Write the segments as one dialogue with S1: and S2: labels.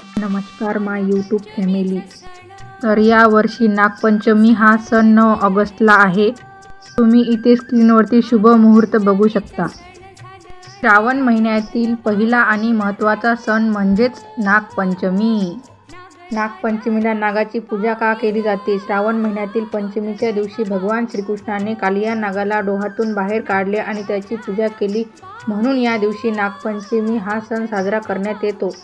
S1: नमस्कार माय YouTube family तर यावर्षी नागपंचमी हा सण नऊ ऑगस्टला आहे. तुम्ही इथे स्क्रीनवरती शुभ मुहूर्त बघू शकता. श्रावण महिन्यातील पहिला आणि महत्त्वाचा सण म्हणजेच नागपंचमी. नागपंचमीला नागाची पूजा का केली जाते? श्रावण महिन्यातील पंचमीच्या दिवशी भगवान श्रीकृष्णाने कालिया नागाला डोहातून बाहेर काढले आणि त्याची पूजा केली. म्हणून या दिवशी नागपंचमी हा सण साजरा करण्यात येतो.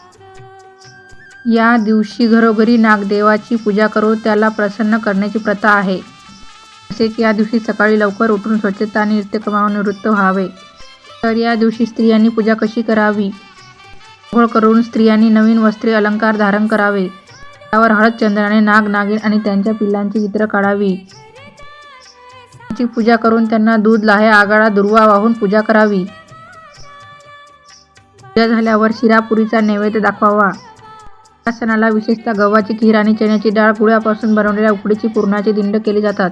S1: या दिवशी घरोघरी नागदेवाची पूजा करून त्याला प्रसन्न करण्याची प्रथा आहे. तसेच या दिवशी सकाळी लवकर उठून स्वच्छता आणि नित्यक्रमावर निवृत्त व्हावे. तर या दिवशी स्त्रियांनी पूजा कशी करावी? आंघोळ करून स्त्रियांनी नवीन वस्त्रे अलंकार धारण करावे. त्यावर हळद चंद्राने नाग नागिन आणि त्यांच्या पिल्लांची चित्र काढावी. त्यांची पूजा करून त्यांना दूध लाह्या आगाळा दुर्वा वाहून पूजा करावी. पूजा झाल्यावर शिरापुरीचा नैवेद्य दाखवावा. या सणाला विशेषतः गव्हाची खीर आणि चण्याची डाळ गुळापासून बनवलेल्या उकडीची पुरणाचे दिंड केले जातात.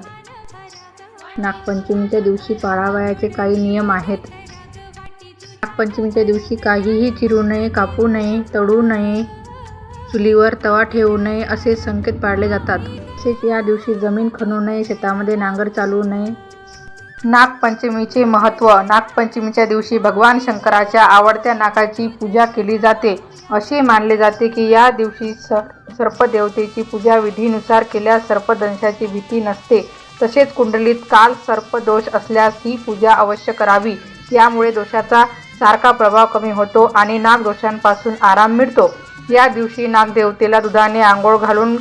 S1: नागपंचमीच्या दिवशी पाळावयाचे काही नियम आहेत. नागपंचमीच्या दिवशी काहीही चिरू नये कापू नये तळू नये चुलीवर तवा ठेवू नये असे संकेत पाळले जातात. तसेच या दिवशी जमीन खणू नये शेतामध्ये नांगर चालवू नये नागपंचमीचे महत्त्व. नागपंचमीच्या दिवशी भगवान शंकराच्या आवडत्या नागाची पूजा केली जाते. असे मानले जाते की या दिवशी स सर्पदेवतेची पूजा विधीनुसार केल्यास सर्पदंशाची भीती नसते. तसेच कुंडलीत काल सर्पदोष असल्यास ही पूजा अवश्य करावी. यामुळे दोषाचा सारखा प्रभाव कमी होतो आणि नागदोषांपासून आराम मिळतो. या दिवशी नागदेवतेला दुधाने आंघोळ घालून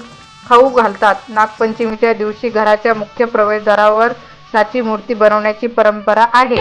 S1: खाऊ घालतात. नागपंचमीच्या दिवशी घराच्या मुख्य प्रवेशद्वारावर साची मूर्ती बनवण्याची परंपरा आहे.